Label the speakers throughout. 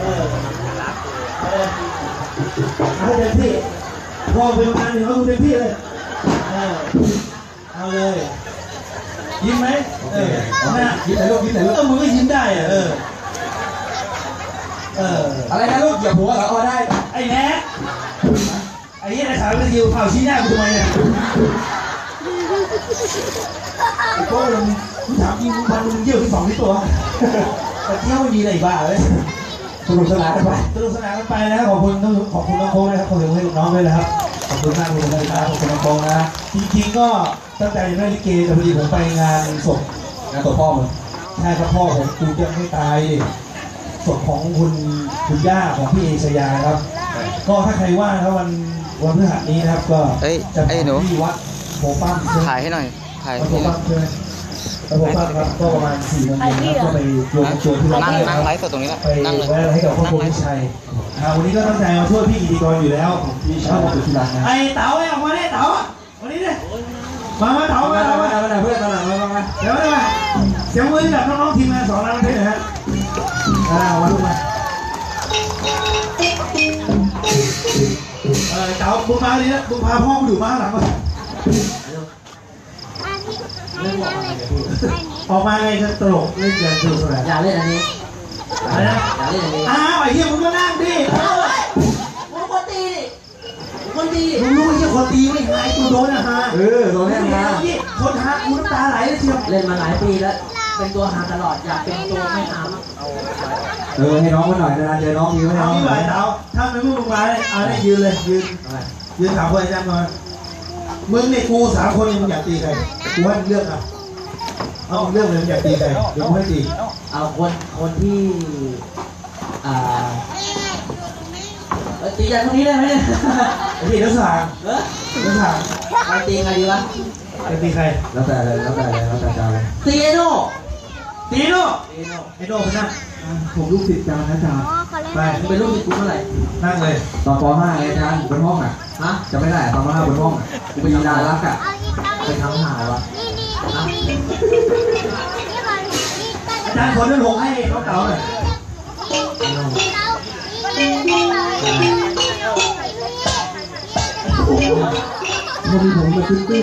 Speaker 1: เออเออเอาเต็มที่พ่อเป็นประธานเอาเต็มที่เลย เออ เอาเลย ยิ้มไหมเออเอาหน้า
Speaker 2: ยิ้มหน่อยลูกยิ้มหน่อยลูก
Speaker 1: เออมึงก็ยิ้มได้อะเออ เออ
Speaker 2: อะไรนะลูกเหยียบหัวเหรอเอาได้
Speaker 1: ไอ้แน็กไอ้ยี่ในสาวเป็นยิวเผาชี้หน้ากูทำไมเนี่ยไอ้โก้มึงมึงถามจริงมึงพันมึงเยี่ยวที่สองที่ตัวแต่เที่ยวไม่มีอะไรอีกบ้าเลย
Speaker 2: สนุกสนานกันไป
Speaker 1: สนุกสนานกันไปนะครับขอบคุณต้องขอบคุณน้องโค้งนะครับขอบคุณให้น้องด้วยนะครับขอบคุณมากคุณนาฬิกาขอบคุณน้องโค้งนะจริงๆก็ตั้งใจจะไม่ลิเกแต่พอดีผมไปงานศพ
Speaker 2: งานตัวพ่อมึง
Speaker 1: ใช่ครับพ่อผมกูจะไม่ตายศพของคุณคุณย่าของพี่เอชยานะครับ ก็ถ้าใครว่างนะครับวันวันพฤหัสนี้นะครับ ก็
Speaker 3: เอ้ย
Speaker 1: จะ
Speaker 3: ไอ้หนู
Speaker 1: ที่วัดโพปั้มใช่ไหม
Speaker 3: ถ่ายให้หน่อยถ่าย
Speaker 1: วัด
Speaker 3: ให้
Speaker 1: โพ
Speaker 3: หน่
Speaker 1: ปั้
Speaker 3: อย
Speaker 1: มใช่ไหมวัดโพปั้มครับก็ประมาณสี่โมงเย็นนะครับก็ไปรวมตัวที่วัด
Speaker 3: นั่ง
Speaker 1: นะ
Speaker 3: นั่ง
Speaker 1: ค
Speaker 3: ไล
Speaker 1: รับ
Speaker 3: ฟ์สดตรงนี้แหละ
Speaker 1: ไป
Speaker 3: นั่งเลย
Speaker 1: ไว้อะไรให้กับครอบครัวพี่ชัยอ่าวันนี้ก็ตั้งใจมาช่วยพี่กิติกรอยู่แล้ว
Speaker 2: พี่ชอบมาที่ร้านนะ
Speaker 1: ไอ้เต๋าไอ้ออกมาเนี่ยเต๋าวันนี้เนี่ยมามาเต๋า
Speaker 2: เอา
Speaker 1: มา
Speaker 2: มา
Speaker 1: เต๋า
Speaker 2: เอา
Speaker 1: มา
Speaker 2: มาเอามาเพื่อนมาหน่อยมามามา
Speaker 1: เดี๋ยวมาเสียงมือกับน้องๆทีมงานสอนรามเพชรนะฮะอ่าวันลูกมาเออเต๋าบุญมาดีนะบุญพาพ่อกูอยู่มาข้างหลังก่อน ออกมาไงจะตลกเล่นกันสนุกสนาน
Speaker 4: อย่าเล่นอันนี้
Speaker 1: อะไรนะ
Speaker 4: อย่าเล่นอันนี้
Speaker 1: อ้าวไอ้เหี้ยมึงก็นั่งดิ
Speaker 4: เอาเว้ยมึงคนตีดิคนตีดิ
Speaker 1: มึงรู้ไอ้เหี้ยคนตีไม่หายกูโดนนะฮะ
Speaker 2: เออตัวเนี้ยมา
Speaker 1: คนหากูน้ำตาไหลเลยเชียว
Speaker 4: เล่นมาหลายปีแล้วเป็นตัวหาตลอดอยากเป็นตัวไม่หามั้ง
Speaker 2: เออให้น้องมาหน่อยนานๆเจอน้องทีไม่
Speaker 1: เอา
Speaker 2: น้อง
Speaker 1: ที่ไหวเต๋าถ้าไม่พูดมึงมาเลยเอาได้ยืนเลยยืนยืนสามคนอาจารย์ก่อน มึงเนี่ยกูสามคนเนี่ยมึงอยากตีใครกูให้มึงเลือกอะเอามึงเลือกเลยมึงอยากตีใครเดี๋ยวกูให้ตี
Speaker 4: เอาคนคนที่อ่าเอ้ยตีกันตรงนี้ได้ไหมเนี่ย
Speaker 1: ไอ้ที่นักสาง
Speaker 4: เออ
Speaker 1: นักสาง
Speaker 4: ไปตีใครดีวะ
Speaker 1: จะตีใคร
Speaker 2: แล้วแต่เลยแล้วแต่เลยแล้วแต่จานเลย
Speaker 4: ตีไอ้โน่
Speaker 1: ตีโน่
Speaker 4: ตีไอ้โน่
Speaker 1: ไอ้โน่ไปนั่ง
Speaker 2: ผมลูกศิษย์จานนะจาน
Speaker 1: ไป
Speaker 4: มึงเป็นลูกศิษย์กูเมื่อไหร่
Speaker 1: นั่งเลย
Speaker 2: ตอนป .5 ไงจานบนห้องอะ
Speaker 4: ฮะ
Speaker 2: จะไม่ได้ตอนป .5 บนห้องอะกูเป็นดารักอะ
Speaker 4: ไปทำหายวะ
Speaker 1: อาจารย์คนนั้นลงให้เขาเต๋าหน่อย
Speaker 2: พอดีผมมาตื้อตื้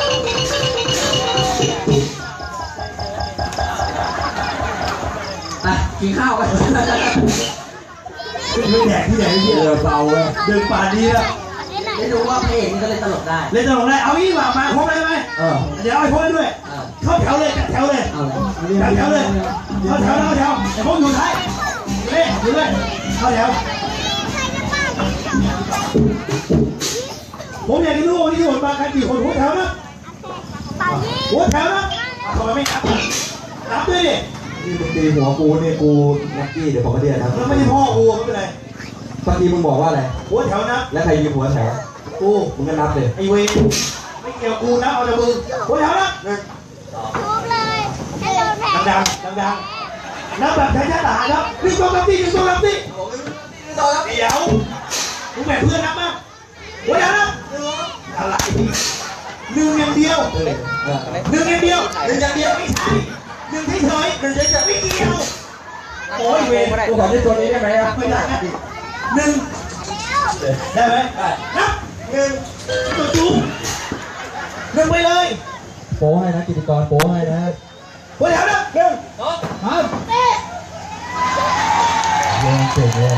Speaker 2: อ
Speaker 4: ไปกินข้าวกัน
Speaker 1: ไม่แดกที่ไหน
Speaker 2: เอ
Speaker 1: เนี่ย
Speaker 2: อเบาเลย
Speaker 1: เดินป่านนี้แล้ว
Speaker 4: ไม่รู้ว่าพระเอกนี่ก็เล่นตลกได้
Speaker 1: เล่นตลกได้ เอางี้มามาครบเลยไหม
Speaker 2: เออ
Speaker 1: เดี๋ยวเอาไอ้พวกนี้ด้วย
Speaker 4: เออ
Speaker 1: เข้าแถวเลยจัดแถวเลย
Speaker 4: เอาเลย
Speaker 1: จัดแถวเลย เข้าแถวเข้าแถวแต่ผมอยู่ท้ายเล่อยู่เลยเข้าแถวผมอยากจะรู้ว่าวันนี้หมดมากันกี่คนหัวแถวนะ หัวแถวนะทำไมไม่นับนับด้วยดิ
Speaker 2: นี่มึงตีหัวกูเนี่ยกูนักกี้เดี๋ยวผมก็เดียนครับ
Speaker 1: แล้วไม่ใช่พ่อกูไม่เป็นไร
Speaker 2: บางทีมึงบอกว่าอะไร
Speaker 1: หัวแถวนับ
Speaker 2: แล้วใครยืมหัวแถว
Speaker 1: กู
Speaker 2: มึงก็นับเลย
Speaker 1: ไอเวรไม่เกี่ยวกูนะเอาแต่มึงหัวแถวนับดังๆดังๆนับแบบใช้ชาตาครับหนึ่งสองสามสี่หนึ่งสองสามสี่เดี๋ยวมึงแบ่งเพื่อนนับมั้งหัวแถวนับอะไร หนึ่งอย่างเดียว
Speaker 2: เออเออ
Speaker 1: หนึ่งอย่างเดียวหนึ่งอย่างเดียวไม่ใช่หนึ่งเฉยๆหนึ่งเฉยๆไม่เกี่ยวโอ้ยเวร
Speaker 2: กูขอที่ตัวนี้ได้ไหมอะ
Speaker 1: ไม่ได้นะหนึ่งได้ไหมนับหนึ่งตัวจุ๊บหนึ่งไปเลย
Speaker 2: โป้ให้นะกิจกรโป้ให้นะ
Speaker 1: หัวแถวนับหนึ่ง
Speaker 2: ครับเรียนเก่งเลย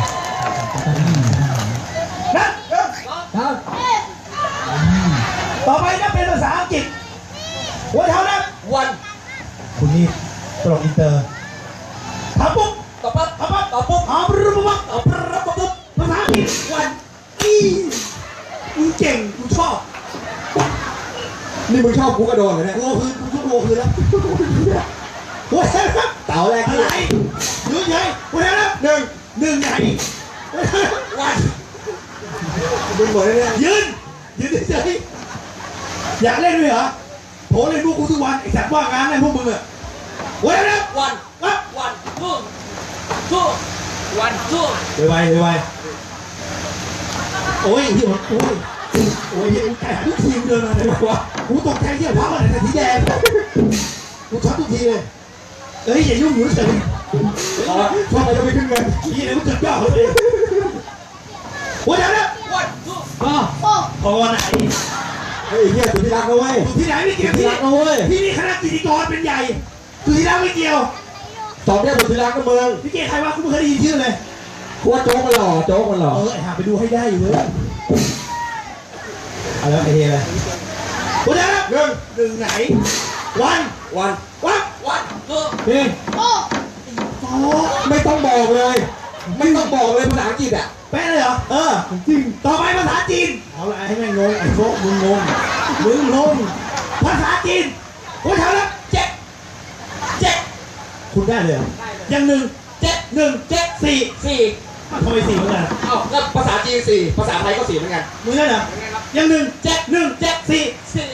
Speaker 1: นับหนึ่ง
Speaker 2: ครับ
Speaker 1: ต่อไปนับเป็นภาษาอังกฤษหัวแถวนับ
Speaker 4: วัน
Speaker 1: คุณนี่ตลกอินเตอร์ถามปุ๊บ
Speaker 4: ต่อปั๊บ
Speaker 1: ถามปั๊บตอบปุ๊บถามปุ๊บปุ๊บปุ๊บตอบปุ๊บปุ๊บภาษาอังกฤษวันอีกูเก่งกูชอบ
Speaker 2: นี่มึงชอบกูกระโดดเลยเนี่ย
Speaker 1: กูคืนกูทุกโลคืนแล้วหัวแถวนับ
Speaker 2: เต่าแรก
Speaker 1: อะไรยืนใหญ่หัวแถวนับหนึ่งหนึ่งใหญ่หัวแถวนับวัน
Speaker 2: มึงหมดเลยเนี่ย
Speaker 1: ยืนยืนเฉยๆ อยากเล่นด้วยเหรอโถเล่นพวกกูทุกวันไอ้สัตว์ว่างงานเล่นพวกมึงอะเว้ยนะ
Speaker 4: วัน
Speaker 1: วัด
Speaker 4: วันทูทูวันทู
Speaker 1: ไวไวไวโอ้ยที่มันโอ้ยโอ้ยกูแตกทุกทีมเดินมาเลยวะกูตกใจที่พักอะไรแต่สีแดงกูช็อตทุกทีเลยเอ้ยอย่ายุ่งหนูเฉย
Speaker 3: พอพอไปจะไปขึ้นเงิน
Speaker 1: ยี่ไหนมันเกิดเปล่าเลยหัวเดี๋ยวนะ
Speaker 4: ก็
Speaker 1: พอไหน
Speaker 3: เฮ้ยเฮียสุดที่รักนะเว้ย
Speaker 1: อยู่ที่ไหนไม่เกี่ยว
Speaker 3: ที่
Speaker 1: ที่
Speaker 3: รักนะเว้ย
Speaker 1: ที่นี่คณะกิจกรเป็นใหญ่อยู่ที่นั่นไม่เกี่ยว
Speaker 3: ตอบได้สุดที่รักนะเมือง
Speaker 1: พี่เก๋ใครวะคุณไม่เคยได้ยินชื่อเลย
Speaker 3: กูว่าโจ๊กมันหล่อโจ๊กมันหล่อ
Speaker 1: เออไอ้หาไปดูให้ได้อยู่เลยเอาแล้วไอ้เฮเลยหัวเดี๋ยวนะ
Speaker 3: หนึ่ง
Speaker 1: หนึ่งไหนวัน
Speaker 3: วัน
Speaker 1: วัน
Speaker 4: วันก็
Speaker 1: หนึ่ง
Speaker 4: โอ้
Speaker 1: โอ้
Speaker 3: ไม่ต้องบอกเลย ไม่ต้องบอกเลยภาษาอังกฤษอะ
Speaker 1: แป๊ะเลยเหรอ เออ จริง ต่อไปภาษาจีน เอาละให้แม่งงงไอ้โฟกมึงงงมึงงงภาษาจีนหัวแถวแล้วเจ็ดเจ็ดคุณได้เลยเหรอยังหนึ่งเจ็ดหนึ่งเจ็ดสี่
Speaker 2: สี่
Speaker 1: อ้าวทำไมสี่เหมือนกัน
Speaker 2: เอ้าแล้วภาษาจีนสี่ภาษาไทยก็สี่เหมือนกัน
Speaker 1: มึงได้เหรอยังหนึ่งเจ็ดหนึ่งเจ็ดสี่
Speaker 2: สี่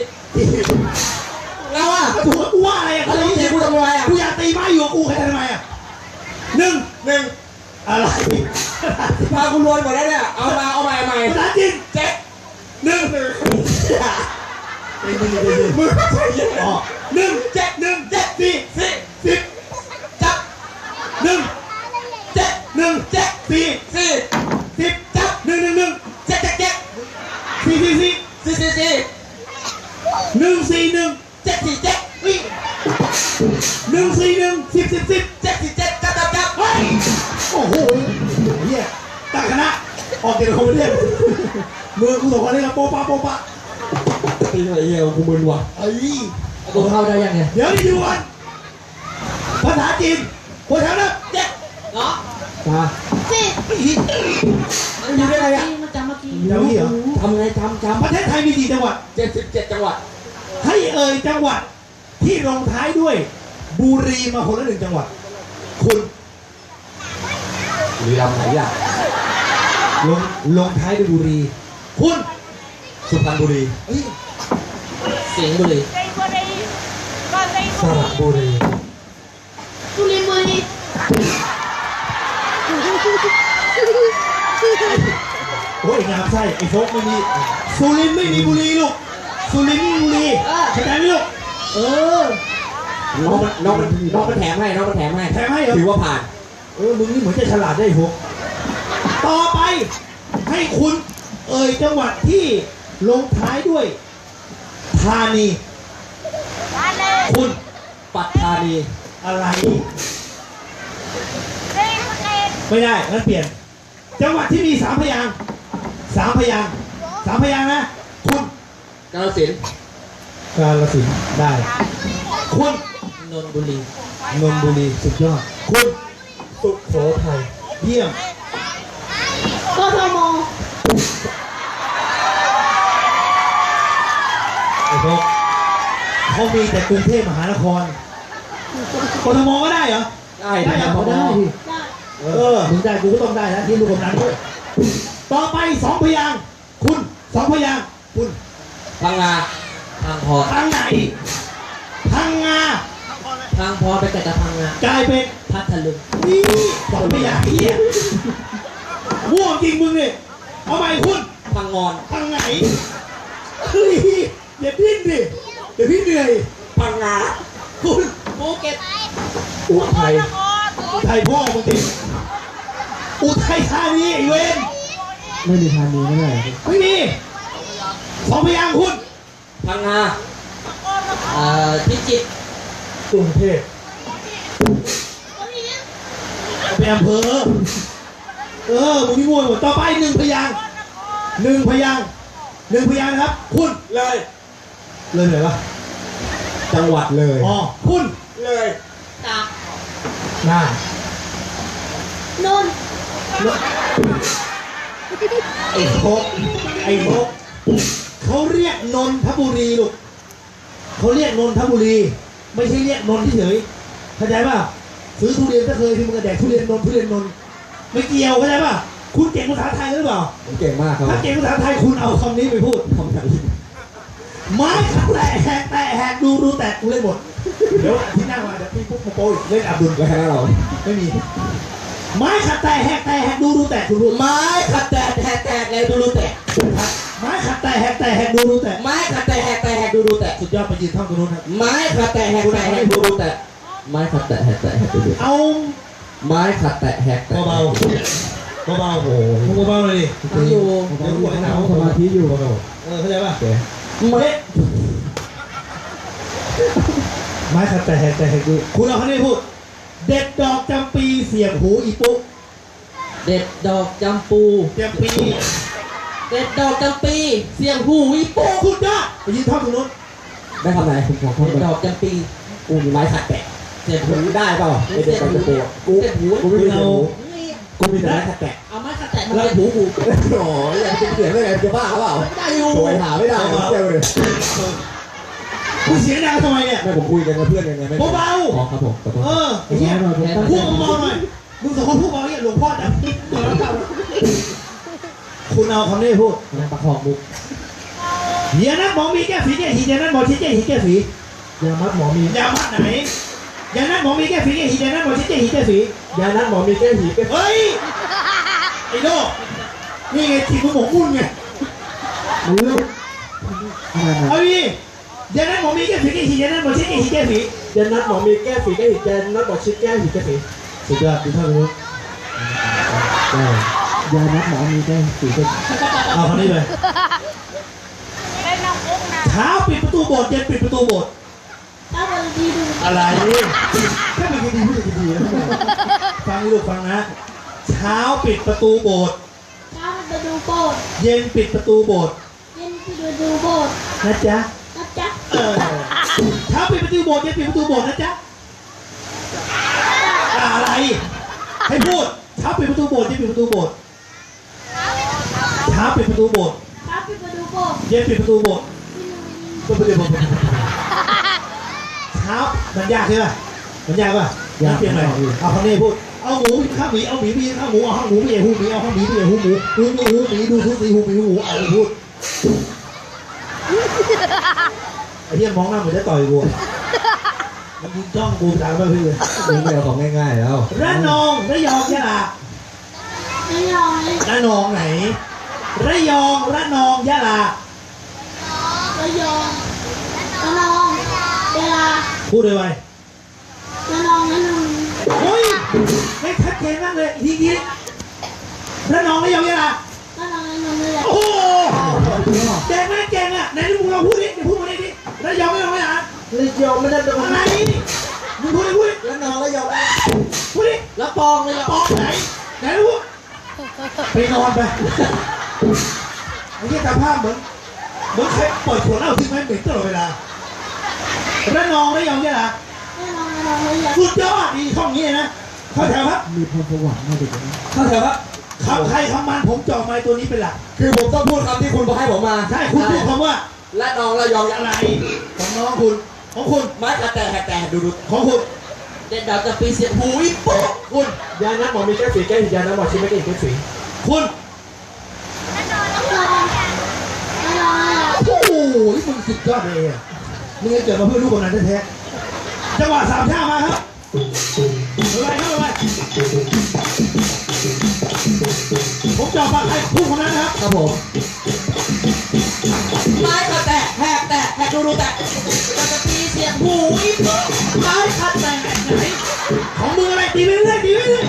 Speaker 1: แล้วอะก็ถูกแล้วกูว่าอะไรอะ
Speaker 3: แล้
Speaker 1: เขา
Speaker 3: ว
Speaker 1: เลย
Speaker 3: ตีกูทำไมอะ
Speaker 1: กูอยากตีไม้อยู่กับกูใครทำไมอะหนึ่ง
Speaker 2: หนึ่ง
Speaker 1: อะไร
Speaker 2: พาคุณรวนหมดแล้วเนี่ย เอามาเอาใหม่เอาใหม่
Speaker 1: ภาษาจีน
Speaker 2: เจ็ด
Speaker 1: หนึ่งมือใส่เยอะอ๋อหนึ่งเจ็ดหนึ่งเจ็ดสี่
Speaker 2: สี่
Speaker 1: สิบ
Speaker 2: จับ
Speaker 1: หนึ่งเจ็ดหนึ่งเจ็ดสี่
Speaker 2: สี่
Speaker 1: สิบจับหนึ่งหนึ่งหนึ่ง
Speaker 2: เจ็ดเจ็ดเจ็ด
Speaker 1: สี่สี่สี่
Speaker 2: สี่สี่สี่
Speaker 1: หนึ่งสี่หนึ่ง
Speaker 2: เจ็ดสี่เจ็ด
Speaker 1: อุ๊ยหนึ่งสี่หนึ่งสิบสิบสิบ ออกเกี่ยวกับคอมเมดี้มือกูสองคนนี่ละโป๊ะปะโป๊ะปะ
Speaker 3: ตีอะไรเฮียกูมึนว่ะ
Speaker 1: เอ้ย
Speaker 4: ตัวเข้าได้ยังไง
Speaker 1: เดี๋ยวนี่ดูก่อนภาษาจีนหัวแถวนะเจ็ด
Speaker 2: เนาะ
Speaker 3: มา
Speaker 1: อีก
Speaker 4: มันจำเมื่อกี้มันจำเมื่อกี้
Speaker 1: เดี๋ยวนี้เหรอ
Speaker 3: ทำไงจำจำ
Speaker 1: ประเทศไทยมีกี่จังหวัด
Speaker 2: เจ็ดสิบเจ็ดจังหวัด
Speaker 1: ให้เอ่ยจังหวัดที่ลงท้ายด้วย บุรีมาคนละหนึ่งจังหวัด คุณ
Speaker 3: หรือลำไหนอะ
Speaker 1: ลงลงท้ายด้วยบุรี คุณ
Speaker 3: สุพรรณบุรี
Speaker 1: เอ้ย
Speaker 4: สิงห์บุรี
Speaker 3: สระบุรี
Speaker 5: สุรินทร์บุรี
Speaker 1: โอ้ยงามไส้ไอ้โฟกไม่มีสุรินทร์ไม่มีบุรีลูกสุรินทร์ไม่มีบุรีเข้าใจไหมลูกเออ
Speaker 2: น้องมันน้องมันน้องมันแถมให้น้องมันแถมให้
Speaker 1: แถมให้เหรอ
Speaker 2: ถือว่าผ่าน
Speaker 1: เออมึงนี่เหมือนจะฉลาดได้พวก ต่อไปให้คุณเอ่ยจังหวัดที่ลงท้ายด้วย ธานี คุณ
Speaker 2: ปัตตานี
Speaker 1: อะไร ไม่ได้งั้นเปลี่ยน จังหวัดที่มีสามพยางค์สามพยางค์สามพยางค์นะ คุณ
Speaker 2: กาฬสินธุ์
Speaker 1: กาลสินธุ์ได้ คุณ
Speaker 4: นนทบุรี
Speaker 1: นนทบุรีสุดยอด คุณ
Speaker 3: สุโขทัย
Speaker 1: เยี่ยม
Speaker 5: กทม
Speaker 1: ไอ้พวกเขามีแต่กรุงเทพมหานครกทมก็ได้เหรอ
Speaker 2: ได้
Speaker 1: ได้
Speaker 2: ได้
Speaker 1: เหรอได้ดิ
Speaker 5: ได้
Speaker 1: เออมึงได้กูก็ต้องได้นะที่ลูกกำนันด้วยต่อไปสองพยางค์คุณสองพยางค์คุณ
Speaker 2: พังงา
Speaker 4: ทางพอ
Speaker 1: ทางไหนพังงา
Speaker 4: ทางพอไปแต่จะพังงาก
Speaker 1: ลายเป็น
Speaker 4: พัทลุง
Speaker 1: นี่สองพยางค์เฮีย ม่วงจริงมึงเนี่ยเอาใหม่คุณ
Speaker 2: พังงอน
Speaker 1: ทางไหนเฮ้ยอย่าดิ้นดิเดี๋ยวพี่เหนื่อย
Speaker 2: พังงา
Speaker 1: คุณ
Speaker 4: ภูเก็ต
Speaker 3: อุทัย
Speaker 1: อุทัยพ่อมึงดิอุทัยธานีไอ้เวน
Speaker 3: ไม่มีทางนี้ไม่ได้
Speaker 1: ไม่มีสองพยางค์คุณ
Speaker 2: พังงา
Speaker 4: เอ่อพิจิตร
Speaker 3: กรุงเทพ
Speaker 1: เป็นอำเภอ เออมึงนี่มั่วหมดต่อไปหนึ่งพยางค์หนึ่งพยางค์หนึ่งพยางค์นะครับ คุณ
Speaker 2: เลย
Speaker 1: เลยไหนวะ
Speaker 3: จังหวัดเลย
Speaker 1: อ๋อคุณ
Speaker 2: เลย
Speaker 4: ตาก
Speaker 1: น่าน
Speaker 5: นนท์
Speaker 1: ไอ้โคกไอ้โคกเขาเรียกนนทบุรีลูกเขาเรียกนนทบุรี ไม่ใช่เรียกนนท์เฉยๆเข้าใจป่ะซื้อทุเรียนก็เคยที่มึงกระแดกทุเรียนนนท์ทุเรียนนนท์ ไม่เกี่ยวเข้าใจป่ะคุณเก่งภาษาไทยหรือเปล่า
Speaker 3: ผมเก่งมากครับ
Speaker 1: ถ้าเก่งภาษาไทยคุณเอาคำนี้ไปพูด
Speaker 3: ทำไง
Speaker 1: ไม้ขัดแตะแหกแตะแหกดูดูแตะกูเล่นหมด เดี๋ยวที่นั่งมาเดี๋ยวพี่ปุ๊บมาโปรยเล่นอับดุล
Speaker 3: แล้วแค่เรา
Speaker 1: ไม่มี ไม้ขัดแตะแหกแตะแหกดูดูแตะคุณพูด
Speaker 2: ไม้ขัดแตกแหกแตกเลยดูดูแตก
Speaker 1: ไม้ขัดแตะแหกแตะแหกดูดูแตะ
Speaker 2: ไม้ขัดแตกแหกแตกแหกดูดูแตก
Speaker 1: สุดยอดไปยืนท่องตรงนู้นครับ
Speaker 2: ไม้ขัดแตกแหกแตกแหกดูดูแตก
Speaker 1: ม
Speaker 2: ไม้ขัดแตะแหกแตะแหกดูดู
Speaker 1: เอา
Speaker 2: ไม้ขัดแตะแหกแตะ
Speaker 1: เบาๆเบาๆโอ้โหมึงเบาๆเลยดิ
Speaker 4: ฟังอยู่
Speaker 1: เดี๋ยวกูบอกให้หนาว
Speaker 3: สมาธิอยู่
Speaker 1: เออเข้าใจป่ะ
Speaker 2: ไม้
Speaker 3: ไม้ขัดแต่แหกแต่แหกดู
Speaker 1: คุณเอาคำนี้พูด เด็ดดอกจำปีเสียบหูอีปุ๊ก
Speaker 4: เด็ดดอกจำปู
Speaker 1: จำปี
Speaker 4: เด็ดดอกจำปี เสียงหูวิโป้
Speaker 1: คุณจ้าไปยืนท่องตรงนู้น
Speaker 2: ได้คำไหนผมขอท่อง
Speaker 4: เด็ด
Speaker 2: ไป
Speaker 4: ดอกจำปี
Speaker 2: กูมีไม้ขัดแตะ
Speaker 4: เสียง
Speaker 2: หู
Speaker 4: หู
Speaker 2: ได้เปล่าไอเด็กกับกูกู
Speaker 4: เสียงหู
Speaker 2: กูไม่มีหูกูมีแต่ไม้ขัดแตะ
Speaker 4: เอาไม้ขัดแตะมาเสียบหูกู
Speaker 2: โอ้ยอยากจะเขียนได้ไงจะบ้าเปล่า
Speaker 4: ได้อยู่
Speaker 2: โวยหาไม่ได้ผมเจ้าเลย
Speaker 1: คุณเสียงดังทำไมเนี่ย
Speaker 2: ไม่ผมคุยกันกับเพื่อนยังไงไม่
Speaker 1: เบา
Speaker 2: อ๋อครับผมขอโทษ
Speaker 1: ๆเออไอ้เหี้ยพูดเบาๆหน่อยมึงสองคนพูดเบาเนี่ยหลวงพ่อจะคุณเอาคำนี้พูด
Speaker 2: นั่งประคองมุก
Speaker 1: เฮียนัทหมอมีแก้ฝีแก้หีเฮียนัทหมอชิดแก้หีแก้ฝี
Speaker 3: ยามัดหมอมี
Speaker 1: ยามัดไหน ยานัทหมอมีแก้ฝีแก้หีเฮียนัทหมอชิดแก้หีแก้ฝี
Speaker 3: ยานัดหมอมีแก้หีเป็น
Speaker 1: เฮ้ยไอ้โน่นี่ไงทีมมึงหมกมุ่นไง
Speaker 3: มืออะไรนะ
Speaker 1: เอาดิยานัทหมอมีแก้ฝีแก้หีเฮียนัทหมอชิดแก้หีแก้ฝี
Speaker 3: ยานัดหมอมีแก้ฝีแก้หียานัดหมอชิดแก้หีแก้ฝี
Speaker 1: สุดยอดดูท่านู้น
Speaker 3: ยานัดหมอมีแก้ฝีเป็น
Speaker 1: เอาคำนี้เลยเช้าปิดประตูโบสถ์เย็นปิดประตูโบสถ์
Speaker 5: ถ้าวัน ดีดู
Speaker 1: อะไรแค่เป็นคดีพูดคดีนะฟังลูกฟังนะ เช้าปิดประตูโบสถ์
Speaker 5: เช้าไปดูโบสถ์
Speaker 1: เย็นปิดประตูโบสถ์
Speaker 5: เย็นไปดูโบสถ์
Speaker 1: นะจ๊ะ
Speaker 5: นะจ๊ะ
Speaker 1: เออเช้าปิดประตูโบสถ์เย็นปิดประตูโบสถ์นะจ๊ะอะไรให้พูดเช้าปิดประตูโบสถ์เย็นปิดประตูโบสถ์เช้าปิดประตูโบสถ์
Speaker 5: เช้าไปดูโบสถ์
Speaker 1: เย็นปิดประตูโบสถ์
Speaker 5: ที่นู่ น
Speaker 1: ก็ไม่ได้บอกเช้ามันยากใช่ไหมมันยากป่ะยากเปลี่ยนใหม่เอาคำนี้พูดเอาหมูข้าวหมีเอาหมีไปข้าวหมูเอาข้าวหมูไปเอหูหมีเอาข้าวหมีไปเอหูหมูหูหมูหูหมีดูทุกสีหูหมีหูหมูเอาไปพูดไอ้เหี้ยมองหน้าเหมือนจะต่อยกูอะมันยิงจ้องกูตามไปเพื่อน
Speaker 3: มึงไม่เอาของง่ายๆแล้ว
Speaker 1: ระนองระยองยะลา
Speaker 5: ไม่ยอมเลย
Speaker 1: ระนองไหนระยองระนองยะลา
Speaker 5: ระยองระนองเวลา
Speaker 1: พูดเลยไว
Speaker 5: ระนองระนอง
Speaker 1: เฮ้ยไม่ชัดเจนมากเลยทีนี้ระนองระยองยะลา
Speaker 5: ระนองระนองเลย
Speaker 1: โอ้โหเก่งมากเก่งอะไหนมึงลองพูดดิมึงพูดมาดิดิระยองระยองยะลา
Speaker 3: เลยยอมไม่ได้เป็น
Speaker 1: อะไรมึงพูดดิพูดดิ
Speaker 3: แล้วน้องแล้วยอม
Speaker 1: พูดดิ
Speaker 4: แล้วปองเลยเหรอ
Speaker 1: ปอกไหนไหนพูดไปนอนไปไอ้ที่ตาภาพเหมือนเหมือนใครปล่อยขวดเหล้าทิ้งไว้เหม็นตลอดเวลา ระนองระยองยะลา
Speaker 5: ระนองระนองเลย
Speaker 1: สุดยอดดีช่องนี้นะเข้าแถวครับ
Speaker 3: มีพรสวรรค์มาเด็ก
Speaker 2: เข้าใจปะ
Speaker 1: คำใครคำมันผมจองไม้ตัวนี้เป็นหลัก
Speaker 2: คือผมต้องพูดคำที่คุณบอกให้ผมมา
Speaker 1: ใช่คุณพูดคำว่า
Speaker 2: และน้องระยอง
Speaker 1: อะไรของน้องคุณ ของคุณ
Speaker 2: ไม้ขัดแตะแหกแตะดูดู
Speaker 1: ของคุณ
Speaker 4: เด็ดดอกจำปีเสียงหูวิโป้
Speaker 1: คุณ
Speaker 3: ยานัดหมอมีแก้ฝีแก้หียานัดหมอชิดไม่แก้หีแก้ฝี
Speaker 1: คุณ
Speaker 5: ระนองระนอง
Speaker 1: โอ้โหนี่มึงสุดยอดเลยอะ มึงจะเกิดมาเพื่อลูกคนนั้นแท้ๆจังหวะสามชามาครับไปไปครับไปผมจองปากใครพูดคนนั้นนะครับ
Speaker 2: ครับผม
Speaker 4: ไม้ขัดแตะแหกแตะแหกดูดูแตะดอกจำปีเสียงหูวิโป้ไม้ขัดแตะไหน
Speaker 1: ของมึงอะไรตีไปเรื่อยตีไปเรื่อย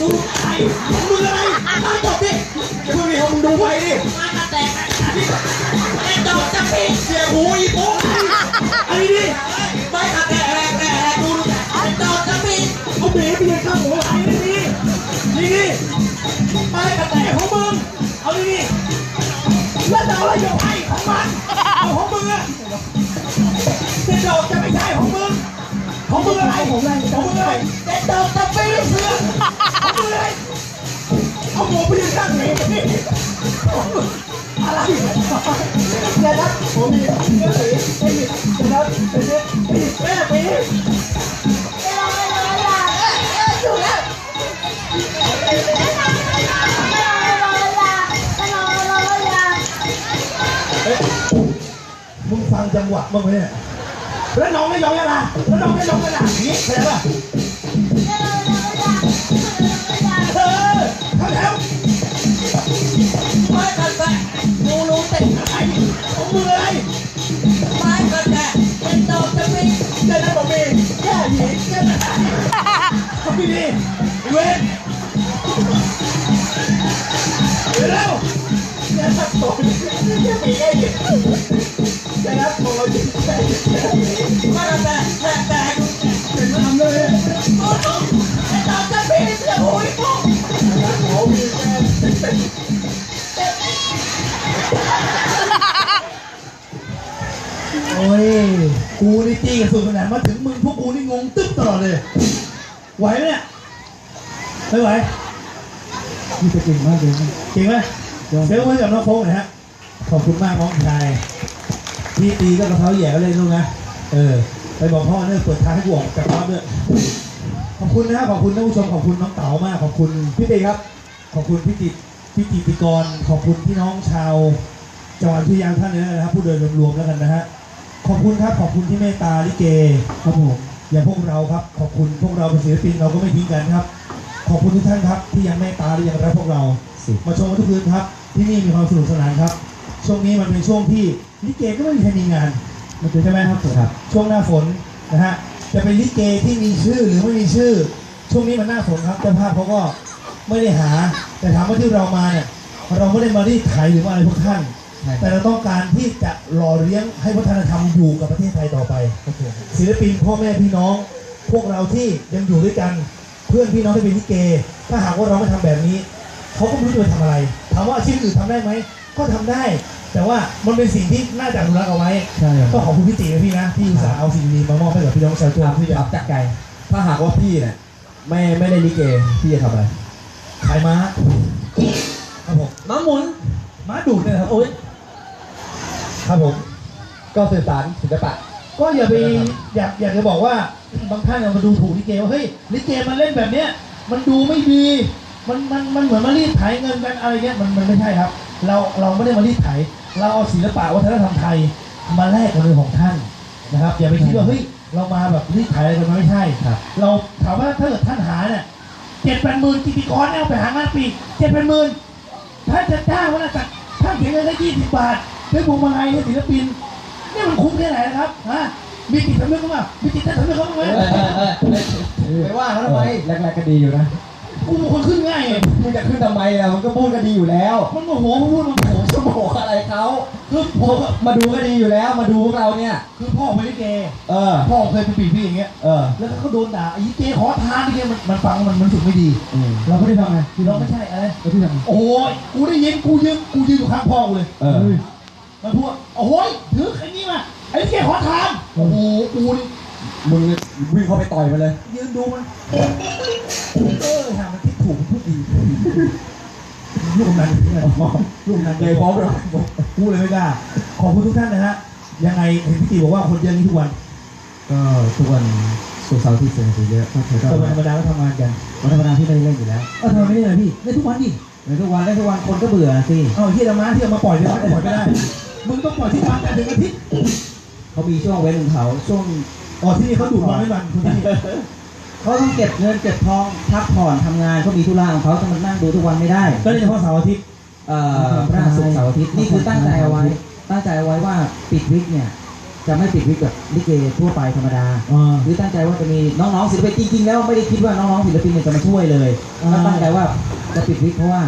Speaker 4: ตะดูไอ้
Speaker 1: ของมึงอะไร
Speaker 4: ม้ตบดิ
Speaker 2: อย่าเพิ่งมีเขามึงดูไปดิ
Speaker 4: ม้ขัดแตะเด็ดดอกจำปีเสียหูวิโป้
Speaker 1: ไอ้นี่
Speaker 4: ไม้ขัดแตะแหกแตะแหกดูดูแตะเด็ดดอกจำปี
Speaker 1: เอาเบรไปเลยข้างหัวไอ้นี่นี่นี่ไปกระแตกของมึงเอาดินี่แล้วจะเอาอะไรอยู่ไอ้ของมันเอาของมึงอะเด็ดดอกจะไม่ใช่ของมึงของมึงอะไรของมึงของมึงอะไรเด็ดดอกจะไม่เสือ เอาหัวไปยืนข้างไหนอะไรเดี๋ยวนะผมมีเนื้อสีไอ้นี่เดี๋ยวนะไอ้นี่ไอ้นี่แม่ปี
Speaker 5: ระนองระนองระนองอยู่แล้วระนองระนองระนองระนองระนอง
Speaker 1: เอ๊ะมึงฟังจังหวะบ้างไหมเนี่ยแล้วน้องไม่ยอมยาลาแล้วน้องไม่ยอมยาลาอย่างนี้เข้าใจป่ะ เออเข้าแถว
Speaker 4: ไม้ขัดแตะเป็นอะไรของมืออะไรไม้กระแตะเป็นดอกจะมี
Speaker 1: จ้านั้นบอกมีแค่หญิงแค่นั้นขาไม่ดีเวทเดี๋ยวแล้วแค่ทักต่อยแค่มีแค่หญิงแค่นั้นบอกว่าหญิงแค่หญิงแค่หญิง
Speaker 4: ไม้กระแตะแตะแตะ
Speaker 1: เป็นมาทำเลย
Speaker 4: โอ้โหเป็นดอกจะมีเสียหูยปุ่
Speaker 1: โอ้ย กูนี่จี้กันสุดขนาดมาถึงมึงพวกกูนี่งงตึ๊บตลอดเลย ไหวไหมเนี่ยไม่ไหว
Speaker 3: นี่จะเก่งมากเลยนะ
Speaker 1: เก่งไหมเดี๋ยวไว้กับน้องโฟกหน่อยฮะ ขอบคุณมากน้องชายพี่ตีก็กระเท้าแหย่เลยลูกนะ เออ ไปบอกพ่อเนี่ยเปิดทางให้กูออกจากบ้านด้วยขอบคุณนะฮะขอบคุณท่านผู้ชม ขอบคุณน้องเต๋ามาก ขอบคุณพี่ตีครับ ขอบคุณพี่จิต พี่จิตติกรขอบคุณพี่น้องชาวจังหวัดพิยางท่านนี้นะครับ ผู้เดินรวมๆแล้วกันนะฮะขอบคุณครับขอบคุณที่เมตตาลิเกครับผมอย่างพวกเราครับ ขอบคุณพวกเราเป็นศิลปินเราก็ไม่ทิ้งกันครับ ขอบคุณทุกท่านครับ ที่ยังเมตตาและยังรักพวกเรา มาชมกันทุกคืนครับ ที่นี่มีความสนุกสนานครับ ช่วงนี้มันเป็นช่วงที่ลิเกก็ไม่มีใครมีงานมันเป็นใช่ไหมครับครับ ช่วงหน้าฝนนะฮะจะเป็นลิเกที่มีชื่อหรือไม่มีชื่อ ช่วงนี้มันหน้าฝนครับเจ้าภาพเขาก็ ไม่ได้หา แต่ถามว่าที่เรามาเนี่ยเราไม่ได้มารีดไถหรือว่าอะไรพวกท่าน แต่เราต้องการที่จะหล่อเลี้ยงให้วัฒนธรรมอยู่กับประเทศไทยต่อไป ศิลปินพ่อแม่พี่น้อง พวกเราที่ยังอยู่ด้วยกันเพื่อนพี่น้องที่เป็นลิเก ถ้าหากว่าเราไม่ทำแบบนี้เขาก็ไม่รู้จะไปทำอะไรถามว่าอาชีพอื่นทำได้ไหมก็ทำได้ แต่ว่ามันเป็นสิ่งที่น่าจะอนุรักษ์เอาไว้
Speaker 3: ใช่ครับ
Speaker 1: ก็ขอบคุณพี่ตีนะพี่นะที่อุตส่าห์เอาสิ่งดีๆมามอบให้กับพี่น้องชาวจังหวัดที่จะ
Speaker 2: จากใจถ้าหากว่าพี่เนี่ยไม่ไม่ได้ลิเกพี่จะทำอะไร
Speaker 1: ขายม้าครับผม
Speaker 4: ม้าหมุน
Speaker 1: ม้าดูดเนี่ยนะครับ
Speaker 4: โอ้ย
Speaker 1: ครับผม
Speaker 2: ก็สื่อสารศิลปะ
Speaker 1: ก็อย่าไปอยากอยากจะบอกว่าบางท่านเอามาดูถูกลิเกว่าเฮ้ยลิเกมันเล่นแบบเนี้ยมันดูไม่ดีมันมันมันเหมือนมารีดไถเงินกันอะไรเงี้ยมันมันไม่ใช่ครับ เราเราไม่ได้มารีดไถ เราเอาศิลปะวัฒนธรรมไทยมาแลกกับเงินของท่านนะครับอย่าไปคิดว่าเฮ้ยเรามาแบบรีดไถอะไรกันมันไม่ใช่
Speaker 2: ครับ
Speaker 1: เราถามว่าถ้าเกิดท่านหาเนี่ย เจ็ดแปดหมื่นกิติกรเนี่ยเอาไปหางานปีเจ็ดแปดหมื่นถ้าจะจ้างว่าน่ะท่านเสียเงินแค่ยี่สิบบาทไป็นพวงมาลัยให้ศิลปินนี่มันคุ้มแค่ไหนนะครับฮะมีจิตสำนึกเข้าไหมีจิตใต้สำนึกเข้าไหม
Speaker 4: เออเออเออเออ
Speaker 2: ไปว่าเขาทำไมแรกๆก็ดีอยู่นะ
Speaker 1: กูเป็นคนขึ้นง่ายไง
Speaker 2: มึงจะขึ้นทำไมอะมันก็พูดก็ดีอยู่แล้ว
Speaker 1: มันโมโหมันพูดมันโมโห
Speaker 2: จะบอกอะไรเขา
Speaker 1: คือผม
Speaker 2: มาดูก็ดีอยู่แล้ว มาดูพวกเราเนี่ย
Speaker 1: คือพ่อเป็นลิเก
Speaker 2: เออ
Speaker 1: พ่อเคยเป็นปีพี่อย่างเงี้ย
Speaker 2: เออ
Speaker 1: แล้วก็เขาโดนด่าไอ้เจขอทานลิเกมันมันฟังมันมันรู้สึกไม่ดี
Speaker 2: อืม
Speaker 1: เราไม่ได้ทำไงคือเราไม่ใช่อะไร
Speaker 3: แล้วที่ทำ
Speaker 1: โอ้ยกูได้ยินกูยืนกูยืนอยู่ข้างพ่อกูเลย
Speaker 2: เออ
Speaker 1: มันพูดว่าโอ้ยถือไอ้นี่มาไอ้ลิเกขอทานโอ้โหกูนี่
Speaker 2: มึงวิ่งเข้าไปต่อยมันเลย
Speaker 1: ยืนดูมันเออหามันคิดถูกมันพูดดีลูกกำนันลูกกำนัน
Speaker 2: เลยพร้อมเลย
Speaker 1: พูดเลยไม่กล้าขอบคุณทุกท่านนะฮะยังไงเห็นพี่ตีบอกว่าคนเยอะนี้ทุกวัน
Speaker 3: ก็ทุกวันศุกร์เสาร์อาที่เจอกันเยอะก็เธอก็
Speaker 1: ก็วันธรรมดาก็ทำงานกัน
Speaker 3: วันธรรมดาที่ไม่ได้เล่นอยู่แล้ว
Speaker 1: เออทำไมไม่ได้เลยพี่เล่นทุกวันดิ
Speaker 3: ในทุกวันเล่นทุกวันคนก็เบื่อสิ
Speaker 1: เอาที่ธรรมะที่เอามาปล่อยไปวัดปล่อยไม่ได้มึงต้องปล่อยที่วันกันถึงอาทิตย์
Speaker 3: เขามีช่วงเว้นของเขาช่วง
Speaker 1: อ๋อที่นี่เขาดูดวันไม่วันคุณที่นี่
Speaker 3: เขาต้องเก็บเงินเก็บทองพักผ่อนทำงานเขามีธุระของเขาจะมานั่งดูทุกวันไม่ได้
Speaker 1: ก็เล่นเฉพาะเสาร์อาทิตย์
Speaker 3: เอ่อพระศุกร์เสาร์อาทิตย์นี่คือตั้งใจเอาไว้ ตั้งใจเอาไว้ว่าปิดวิกเนี่ย จะไม่ปิดวิกแบบลิเกทั่วไปธรรมดา
Speaker 1: อ่า
Speaker 3: คือตั้งใจว่าจะมีน้องๆศิลปินจริงๆแล้วไม่ได้คิดว่าน้องๆศิลปินเนี่ยจะมาช่วยเลย
Speaker 1: อ่า
Speaker 3: ก็ตั้งใจว่าจะปิดวิกเพราะว่า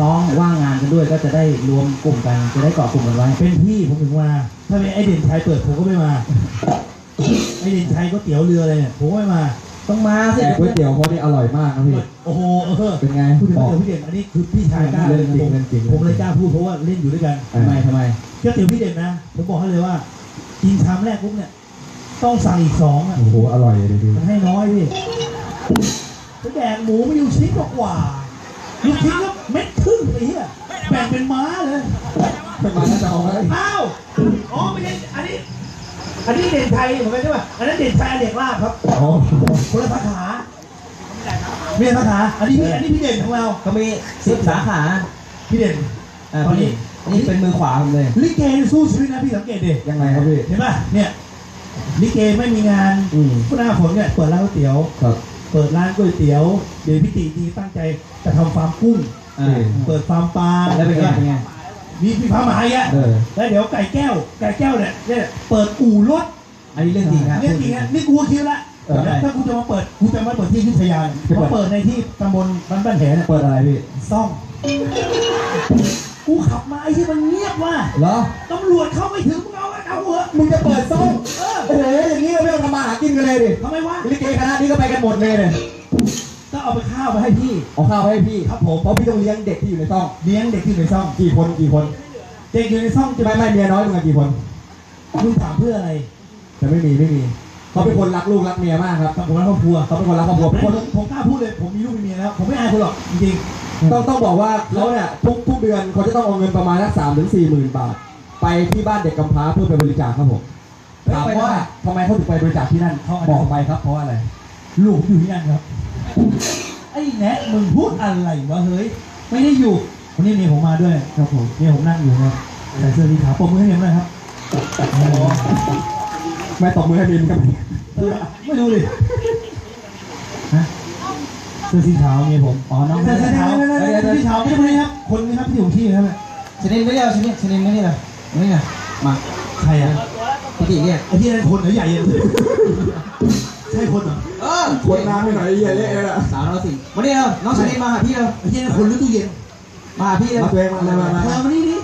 Speaker 3: น้องๆว่างงานกันด้วยก็จะได้รวมกลุ่มกันจะได้เกาะกลุ่มกันไว้
Speaker 1: เป็นพี่ผมถึงมาถ้าเป็นไอเด่นชัยเปิดผมก็ไม่มา ไอเด่นชัยก๋วยเตี๋ยวเรืออะไรเนี่ยผมก็ไม่มา
Speaker 3: ต้องมาสิ
Speaker 2: แต่ก๋วยเตี๋ยวเขานี่อร่อยมากนะพี่
Speaker 1: โอ้โหเออ
Speaker 2: เป็นไง
Speaker 1: พูดถึง
Speaker 2: บ
Speaker 1: ก๋วย
Speaker 2: อก
Speaker 1: เตี๋ยวพี่เด่นอันนี้คือพี่ชายกล้าเลย
Speaker 2: เรื่องจริง
Speaker 1: ผม
Speaker 2: เรื่องจริง
Speaker 1: ผมเลยกล้าพูดเพราะว่าเล่นอยู่ด้วยกัน
Speaker 3: ทำไมทำไม
Speaker 1: ก๋วยเตี๋ยวพี่เด่นนะผมบอกให้เลยว่ากินชามแรกปุ๊บเนี่ยต้องสั่งอีกสองอะ
Speaker 2: โอ้โหอร่อยเลยดิ
Speaker 1: มันให้น้อยพี่จะแดกหมูไม่อยู่ชิ้นกว่าๆลูกชิ้นก็เม็ดครึ่งไอ้เหี้ยแบ่งเป็นม้าเลย
Speaker 2: เป็นมาแล้วจะเอาไว้
Speaker 1: อ้าวอ๋อไม่ใช่อันนี้ อันนี้เด่นไทยเหมือนกันใช่ป่ะอันนั้นเด่นไทยอันเด็กลาบครับ
Speaker 2: อ๋อ
Speaker 1: คนละสาขาไม่ใช่สาขา อันนี้พี่อันนี้พี่เด่นของเรา
Speaker 3: เขามีสิบสาขา
Speaker 1: พี่เด่น
Speaker 3: อ่า
Speaker 1: ตอนนี้
Speaker 3: พี่นี่เป็นมือขวาผมเลย
Speaker 1: ลิเกสู้ชีวิตนะพี่สังเกตดิ
Speaker 2: ยังไงครับพี่
Speaker 1: เห็นป่ะเนี่ยลิเกไม่มีงาน
Speaker 2: อืม
Speaker 1: หน้าฝนเนี่ยเปิดร้านก๋วยเตี๋ยว
Speaker 2: ครับ
Speaker 1: เปิดร้านก๋วยเตี๋ยวเดี๋ยวพี่ตีดีตั้งใจจะทำฟาร์มกุ้ง
Speaker 3: อ่า
Speaker 1: เปิดฟาร์มปลา
Speaker 3: แล้วเป็นไงเป็นไง
Speaker 1: มีพี่พามาอีกอะ
Speaker 3: เออ
Speaker 1: แล้วเดี๋ยวไก่แก้ว ไก่แก้วเนี่ยเนี่ยเปิดอู่รถ
Speaker 3: อันนี้เรื่องจริงนะ
Speaker 1: เรื่องจริงนะนี่กูก็คิดละ
Speaker 3: เออ
Speaker 1: ถ้ากูจะมาเปิดกูจะมาเปิดที่อยุธยามาเปิดในที่ตำบลบ้านบ้านแหเนี่ย
Speaker 3: เปิดอะไรพี่
Speaker 1: ซ่อง กูขับมาไอ้ที่มันเงียบว่ะ
Speaker 3: เหรอ
Speaker 1: ตำรวจเข้าไม่ถึงมึงเอาเอาเหอะ
Speaker 2: มึงจะเปิดซ่อง
Speaker 1: เออ
Speaker 2: โอ้โหอย่างนี้เราไม่ต้องทำมาหากินกันเลยดิ
Speaker 1: ทำไมวะ
Speaker 2: ลิเกคณะนี้ก็ไปกันหมดเลยเนี่ย
Speaker 1: ก็ เอาไปข้าวไปให้พี่
Speaker 2: เอาข้าวให้พี่
Speaker 1: ครับผม
Speaker 2: เพราะพี่ต้องเลี้ยงเด็กที่อยู่ในซ่อง
Speaker 1: เลี้ยงเด็กที่อยู่ในซ่อง
Speaker 2: กี่คนกี่คน
Speaker 1: เด็กอยู่ในซ่องจะ
Speaker 2: ไม่ไม่เมียน้อยมึงอะกี่คน
Speaker 1: มึงถามเพื่ออะไร
Speaker 2: แต่ไม่มีไม่มีเขาเป็นคนรักลูกรักเมียมากครับ
Speaker 1: ผมรักครอบครัว
Speaker 2: เขาเป็นคนรักครอบครัว
Speaker 1: ผม
Speaker 2: เป็นคน
Speaker 1: ผมกล้าพูดเลย ผมมีลูกมีเมียแล้วผมไม่อายคุณหรอกจริง
Speaker 2: ต้องต้องบอกว่าเขาเนี่ยทุกทุกเดือนเขาจะต้องเอาเงินประมาณสักสามถึงสี่หมื่นบาท ไปที่บ้านเด็กกำพร้าเพื่อไปบริจาคครับผมถามว่าทำไมเขาถึงไปบริจาคที่นั่นเขาบอกไปครับเพราะอะไร
Speaker 1: ๆลูกผมอยู่ที่นั่นครับ ไอ้แนะมึงพูดอะไรวะเฮ้ย ไม่ได้อยู่ วันนี้เมียผมมาด้วยครับผมเมียผมนั่งอยู่นะใส่เสื้อสีขาวปมมือให้เมียผมหน่อยครับ
Speaker 2: ไม่ตบมือให้บินครับ
Speaker 1: เออไม่ดูดิฮะเสื้อสีขาวเมียผม
Speaker 3: อ๋อน้อง
Speaker 1: เสื้อสีขาวเสื้อสีขาวไม่ใช่คนนี้ครับ คนนี้ครับที่ผมชี้ครับ
Speaker 3: ชนิดไม่ได้เอาชนิดชนิดไม่ได้เลยไม่ไงมา
Speaker 1: ใครอะ
Speaker 3: พี่ตีเนี่ย
Speaker 1: ไอ้ที่นั่นคนหรือใหญ่ยัง ใช่คนเหรอ
Speaker 3: เออ
Speaker 2: คนน้ำให้หน่อยเหี้ยเละเลยอะ
Speaker 3: สาวน้องสิงมาเนี่ยน้องชนิดมาหาพี่เรา
Speaker 1: ไอ้ที่นั่นคนหรือตู้เย็น
Speaker 3: มาหาพี่เรา
Speaker 2: มาตัวเองมามามา
Speaker 1: มา
Speaker 2: มา
Speaker 1: มานี่นี่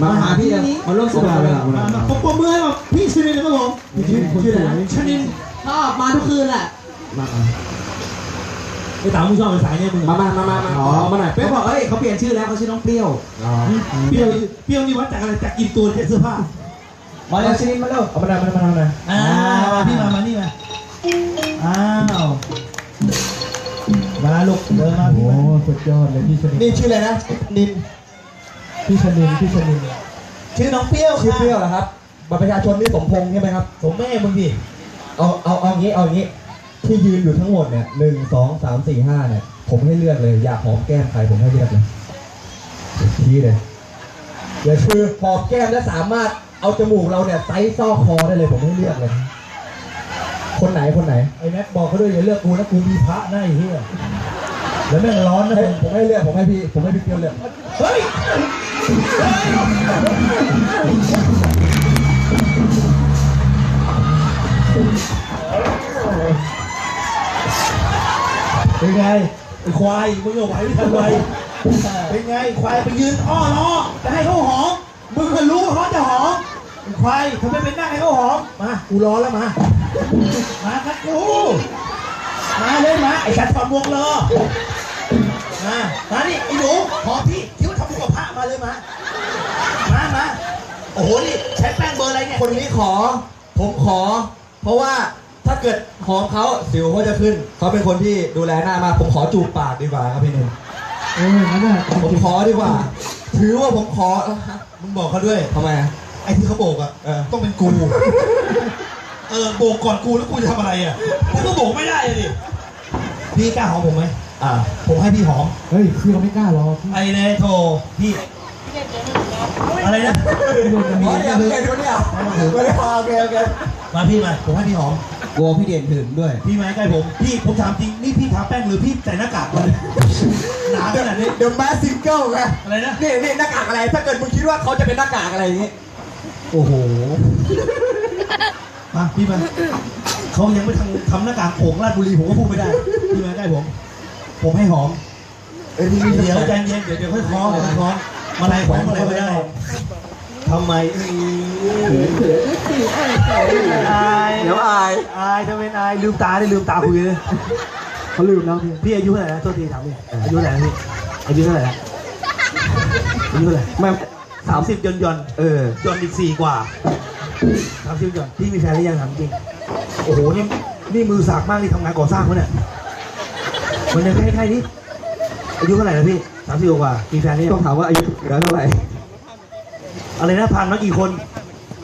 Speaker 2: มาหาพี่เลยมาร่วมสนุกกัน
Speaker 1: มามาผมปมมือให้แบบพี่ชนินนะครับผม
Speaker 2: ชื่อชื่ออะไร
Speaker 1: ชนิน
Speaker 4: ชอบมาทุกคืนแหละ
Speaker 2: มา
Speaker 1: ไอ้ต๋ามึงชอบไปสายเนี่ยมึง
Speaker 2: มามามามาอ๋อมาหน่อย
Speaker 3: เป๊ะบอกเอ้ยเขาเปลี่ยนชื่อแล้วเขาชื่อน้องเปรี้ยว
Speaker 2: อ๋อ
Speaker 1: เปรี้ยวเปรี้ยวนี่วัดจากอะไรจากกินตัวเนี่ยเสื้อผ้า
Speaker 3: มาเลยชนิดมาเร็ว
Speaker 2: เอามาหน่อยมาหน่อยมาหน่อย
Speaker 1: อ่ามาพี่มามานี่มา อ้าวมาลูกเดินมาพี่
Speaker 2: โอ้
Speaker 1: มา
Speaker 2: สุดยอดเลยพี่ชนิด
Speaker 1: นี่ชื่ออะไรนะนิน
Speaker 2: พี่ชนิดพี่ชนิด
Speaker 1: ชื่อน้องเปรี้ยว
Speaker 2: ชื่อ
Speaker 1: ค่ะ
Speaker 2: เปรี้ยวเหรอครับบัตรประชาชนนี่สมพงษ์ใช่ไหมครับ
Speaker 1: ผมแม่มึงดิ
Speaker 2: เอาเอาเอางี้เอางี้ ที่ยืนอยู่ทั้งหมดเนี่ยหนึ่งสองสามสี่ห้าเนี่ย ผมให้เลือกเลย อยากหอมแก้มใครผมให้เลือกเลยชี้เลยอย่าคือหอมแก้มแล้วสามารถเอาจมูกเราเนี่ยไซส์ซอกคอได้เลยผมให้เลือกเลย คนไหนคนไหน
Speaker 1: ไอ้แม็กบอกเขาด้วยอย่าเลือกกูนะกูมีพระหน้าไอ้เหี้ยแล้วแม่งร้อนนะ
Speaker 2: ให้
Speaker 1: มึง
Speaker 2: ผมให้เลือกผมให้พี่ผมให้พี่เปรี้ยวเลือก
Speaker 1: เฮ้ยเป็นไงไอ้ควายมึงเอาไหวไม่ทันไรเป็นไงไอ้ควายไปยืนอ้อล้อจะให้เขาหอมมึงก็รู้ว่าเขาจะหอม ไอ้ควายทำไมเป็นหน้าให้เขาหอม มา กูรอแล้วมา มาครับกู มาเลยมา ไอ้ชัดถอดหมวกเลยมา มานี่ไอ้หนูหอมพี่คิดว่าทำบุญกับพระมาเลยมา มามาโอ้โห นี่ใช้แป้งเบอร์อะไรเนี่ย
Speaker 2: คนนี้ขอ ผมขอ เพราะว่าถ้าเกิดหอมเขาสิวเขาจะขึ้น เขาเป็นคนที่ดูแลหน้ามากผมขอจูบปากดีกว่าครับพี่หนุ่ม
Speaker 3: เออนั่นแหละ
Speaker 2: ผมขอดีกว่า ถือว่าผมขอ
Speaker 1: มึงบอกเขาด้วย
Speaker 2: ทำไมอะ
Speaker 1: ไอ้ที่เขาโบกอะ
Speaker 2: เออ
Speaker 1: ต้องเป็นกู เออโบกก่อนกูแล้วกูจะทำอะไรอะกูก็โบกไม่ได้อะดิพี่กล้าหอมผมไหม
Speaker 2: อ่า
Speaker 1: ผมให้พี่หอม
Speaker 3: เฮ้ยพี่เขาไม่กล้าหรอก
Speaker 1: ไอ้เลยโทพี่อะไรนะ
Speaker 2: อ๋อเดี๋ยวเดี๋ยวเดี๋ยวเดี๋ยวโอเคโอเค
Speaker 1: มาพี่มาผมให้พี่หอม
Speaker 3: กลัวพี่เด่นถึงด้วย
Speaker 1: พี่มาใกล้ผมพี่ผมถามจริงนี่พี่ทาแป้งหรือพี่ใส่หน้ากากมาเลยหนาขนาดนี้
Speaker 2: เดี๋ยวแมสซิงเกิลไง
Speaker 1: อะไรนะ
Speaker 2: นี่นี่หน้ากากอะไร ถ้าเกิดมึงคิดว่าเขาจะเป็นหน้ากากอะไรอย่างงี้
Speaker 1: โอ้โห มาพี่มาเขายังไม่ทำทำหน้ากากโอ่งราชบุรีผมก็พูดไม่ได้ พี่มาใกล้ผม ผมให้หอม
Speaker 2: เอ้ยพี่
Speaker 1: เดี๋ยวใจเย็นเดี๋ยวเดี๋ยวค่อยคล้องเดี๋ยวค่อยคล้องมาลายของอะไรไม่ได้ทำไมเอ้ยอาย
Speaker 2: เดี๋ยวอาย
Speaker 1: อายทำเป็นอายลืมตาได้ลืมตาคุยเลย
Speaker 2: เขาลืมแล้วพี่
Speaker 1: พี่อายุเท่าไหร่นะโทษทีถามพี่อายุเท่าไหร่นะพี่อายุเท่าไหร่นะอายุเท่าไหร่
Speaker 2: ไม่
Speaker 1: สามสิบยนยน
Speaker 2: เออ
Speaker 1: ยนอีกสี่กว่าสามสิบยนพี่มีแฟนหรือยังถามจริง โอ้โห นี่ นี่มือสากมากนี่ทำงานก่อสร้างวะเนี่ยมันยังใกล้ๆนี่อายุเท่าไหร่นะพี่สามสิบกว่า มีแฟนหรือยั
Speaker 2: ต้องงถามว่าอายุเหลือเท่าไหร่
Speaker 1: อะไรนะผ่านมากี่คน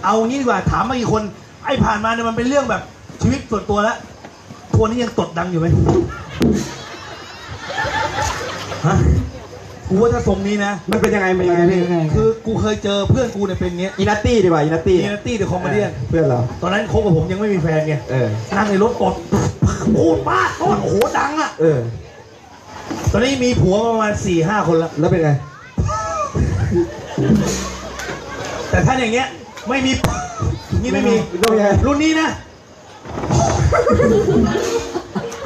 Speaker 1: เอางี้ดีกว่าถามมากี่คน ไอ้ผ่านมาเนี่ยมันเป็นเรื่องแบบชีวิตส่วนตัวแล้วทัวร์นี้ยังตดดังอยู่ไหมฮะ กูว่าถ้าทรงนี้นะ
Speaker 2: มันเป็นยังไงมันยังไงพี่
Speaker 1: คือกูเคยเจอเพื่อนกูเนี่ยเป็นเงี้ย
Speaker 2: อีนัตตี้ดีกว่าอีนัตตี้
Speaker 1: อีนัตตี้เดอะคอมเมดี้
Speaker 2: เพื่อนเรา
Speaker 1: ตอนนั้นคบกับผมยังไม่มีแฟนไง
Speaker 2: เออ
Speaker 1: นั่งในรถกดโคตรบ้าโคตรโอ้โหดังอะ
Speaker 2: เออ
Speaker 1: ตอนนี้มีผัวประมาณสี่ห้าคนละ
Speaker 2: แล้วเป็นไง
Speaker 1: แต่ถ้าอย่างเงี้ย ไม่มีอย่างนี้ไม่มีรุ่นนี้นะ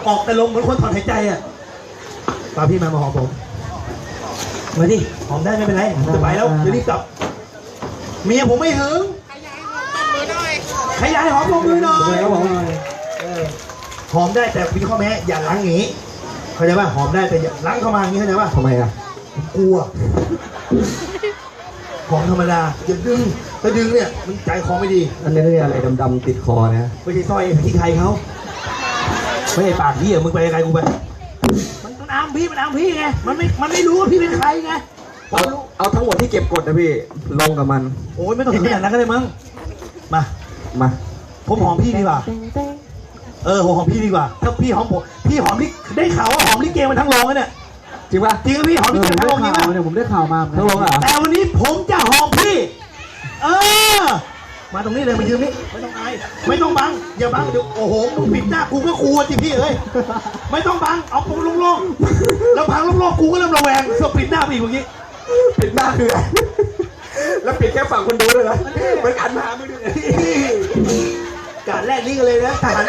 Speaker 1: ออกแต่ลมเหมือนคนถอนหายใจอะมาพี่มามาหอมผม มาดิหอมได้ไม่เป็นไรจะไปแล้วเดี๋ยวรีบกลับ เมียผมไม่หึงขยายหอมลงมือหน่อย
Speaker 2: ครับผม
Speaker 1: เออหอมได้แต่มีข้อแม้อย่าล้างอย่างนี้ เข้าใจป่ะหอมได้แต่อย่าล้างเข้ามาอย่างนี้เข้าใจป่ะ
Speaker 2: ทำไมอะ
Speaker 1: กลัว ของธรรมดาอย่าดึง ถ้าดึงเนี่ยมันใจคอไม่ดี
Speaker 2: อันนี้อะไรดำๆติดคอนะ
Speaker 1: ไม่ใช่สร้อยที่ใครเขาไม่ใช่ปากพี่อะมึงไปไกลกูไปมันมัน อามพี่มันอามพี่ไง มันไม่ มันไม่รู้ว่าพี่เป็นใครไง
Speaker 2: เอาเอาทั้งหมดที่เก็บกดนะพี่ ลงกับมัน
Speaker 1: โอ้ยไม่ต้องถึงขนาดนั้นก็ได้มั้ง มา
Speaker 2: มา
Speaker 1: ผมหอมพี่ดีกว่า เออผมหอมพี่ดีกว่า ถ้าพี่หอมผม พี่หอมลิได้ข่าวว่าหอมลิเกมันทั้งโรงแล้วเนี่ย
Speaker 2: จริงป่ะ
Speaker 1: จริงไหมพี่หอมลิเกทั้งโรงจริงป่ะ
Speaker 3: เนี่ยผมได้ข่าวมา
Speaker 2: ทั้งลงอะ
Speaker 1: แต่วันนี้ผมจะหอมพี่ เออ มาตรงนี้เลยมายืนนี่ไม่ต้องอายไม่ต้องบังอย่าบังเดี๋ยวโอ้โหมึงปิดหน้ากูก็กลัวจิพี่เอ้ยไม่ต้องบังเอาปูโล่งๆแล้วพังโล่งๆกูก็เริ่มระแวงเสือปิดหน้าไปอีกเมื่อกี้
Speaker 2: ปิดหน้าคืออะไรแล้วปิดแค่ฝั่งคนดูเลยนะเหมือนกันมาไม่ดู
Speaker 1: การแรกนี่กันเลยนะถ้าหัน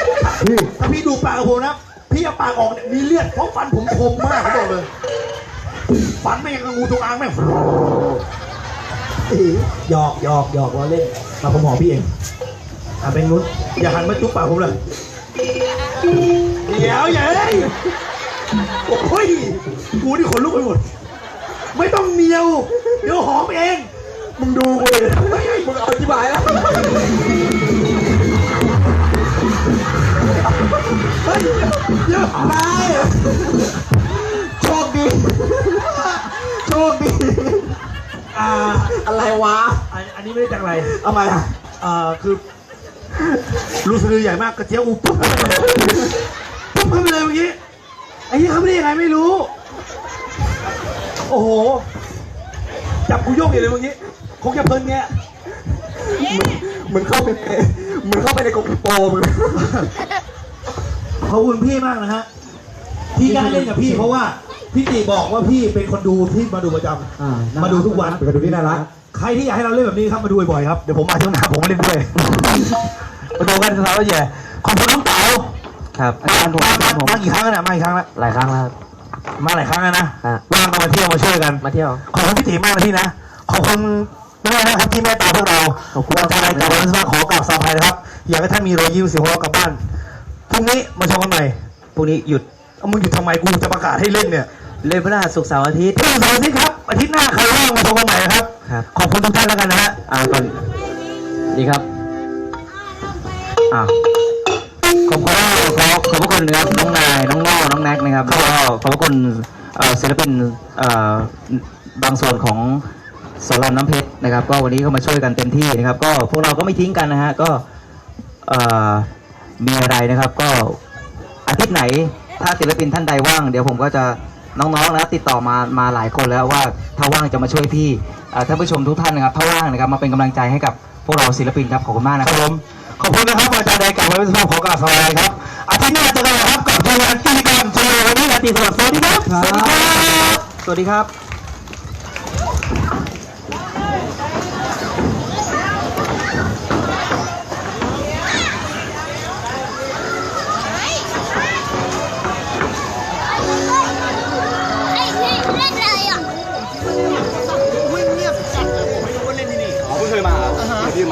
Speaker 1: ถ้าพี่ดูปากกับผมนะพี่เอาปากออกเนี่ยมีเลือดเพราะฟันผมคมมากผมบอกเลยฟันไม่ยังกับงูจงอางแม่ง หยอกหยอกหยอกเราเล่นมาผมหอมพี่เองอะเป็นนุ้นอย่าหันมาจุ๊บปากผมเลยเดี๋ยวอย่าเลยโอ้ยกูนี่ขนลุกไปหมด ไม่ต้องเหนียว เดี๋ยวหอมเอง มึงดูกูเลยเฮ้ย
Speaker 2: มึงเอาอธิบายแล้ว
Speaker 1: เฮ้ยเยวตาย
Speaker 2: โชคดี โชคดี
Speaker 1: อ่า
Speaker 2: อะไรวะ
Speaker 1: อันอันนี้ไม่ได้จากอะไร
Speaker 2: ทำไมอะ
Speaker 1: อ่าคือรูสะดือใหญ่มากกระเจี๊ยบอุบปุ๊บปุ๊บเข้าไปเลยเมื่อกี้ไอ้นี่เขาไม่ได้ยังไงไม่รู้ โอ้โห จับกูโยกอยู่เลยเมื่อกี้คงจะเพลินไง
Speaker 2: เหมือนเข้าไปในเหมือนเข้าไปในกรงโปมึง
Speaker 1: ขอบคุณพี่มากนะฮะที่กล้าเล่นกับพี่เพราะว่า พี่ติบอกว่าพี่เป็นคนดูที่มาดูประจำ
Speaker 3: อ่า
Speaker 1: มาดูทุกวัน
Speaker 2: เป็นการดูที่น่ารัก
Speaker 1: ใครที่อยากให้เราเล่นแบบนี้ครับมาดูบ่อยๆครับ เดี๋ยวผมมาช่วงหน้าผมมาเล่นด้วย มาดูกันสาวๆแล้วแย่ขอบคุณน้องเต๋า
Speaker 3: ครับอาจารย์ผม
Speaker 1: มา
Speaker 3: อาจารย์ผม
Speaker 1: มากี่ครั้งแล้วนะมากี่ครั้งแล้ว
Speaker 3: หลายครั้งแล้วครับ
Speaker 1: มาหลายครั้งแล้วนะ
Speaker 3: ฮะ
Speaker 1: ว่างก็มาเที่ยวมาช่วยกัน
Speaker 3: มาเที่ยว
Speaker 1: ขอบคุณพี่ตีมากนะพี่นะขอบคุณแม่นะครับที่เมตตาพวกเรา
Speaker 3: ขอบคุณ
Speaker 1: อาจารย์รายการวันนี้ขอกราบสาภัยนะครับ อยากให้ท่านมีรอยยิ้มเสียงหัวเราะกลับบ้านพรุ่งนี้มาชมกันใหม่
Speaker 3: พรุ่งนี้หยุด
Speaker 1: เอามึงอยู่ทำไมกูจะประกาศให้เล่นเนี่ย
Speaker 3: เล่นพฤหัสศุกร์เสาร์อาทิตย์
Speaker 1: เพื่อนเสาร์อาทิตย์ครับ อาทิตย์หน้าใครว่างมาชมกันใหม่นะครับ
Speaker 3: ครับ
Speaker 1: ขอบคุณทุกท่านแล้วกันนะฮะ
Speaker 3: อ่าก่อนนี่ครับอ่าขอบคุณขอขอบพระคุณนะครับน้องนายน้องโน่น้องแน็กนะครับแล้วก็ขอบพระคุณเอ่อศิลปินเอ่อบางส่วนของสอนรามน้ำเพชรนะครับ ก็วันนี้ก็มาช่วยกันเต็มที่นะครับ ก็พวกเราก็ไม่ทิ้งกันนะฮะก็เอ่อมีอะไรนะครับ ก็อาทิตย์ไหน ถ้าศิลปินท่านใดว่าง เดี๋ยวผมก็จะ น้องๆนะติดต่อมามาหลายคนแล้วว่าถ้าว่างจะมาช่วยพี่เอ่อท่านผู้ชมทุกท่านนะครับถ้าว่างนะครับมาเป็นกำลังใจให้กับพวกเราศิลปินครับขอบคุณมากนะ
Speaker 1: ค
Speaker 3: ค
Speaker 1: รั
Speaker 3: รั
Speaker 1: บบผมขอบคุณนะครับอาจารย์ใดกลับมาเป็นสภาพของกราบสวัสดีครับอาทิตย์หน้าเจอกันนะครับกับทีมงานกิจกรรมเจอวันนี้อาทิตย์สวัสดีครับสวัสดีครับ
Speaker 3: สวัสดีครับ
Speaker 5: ไ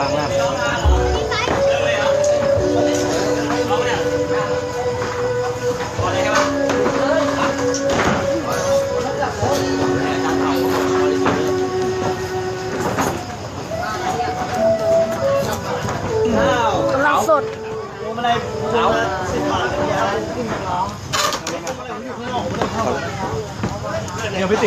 Speaker 5: เดี๋
Speaker 1: ยวไปติ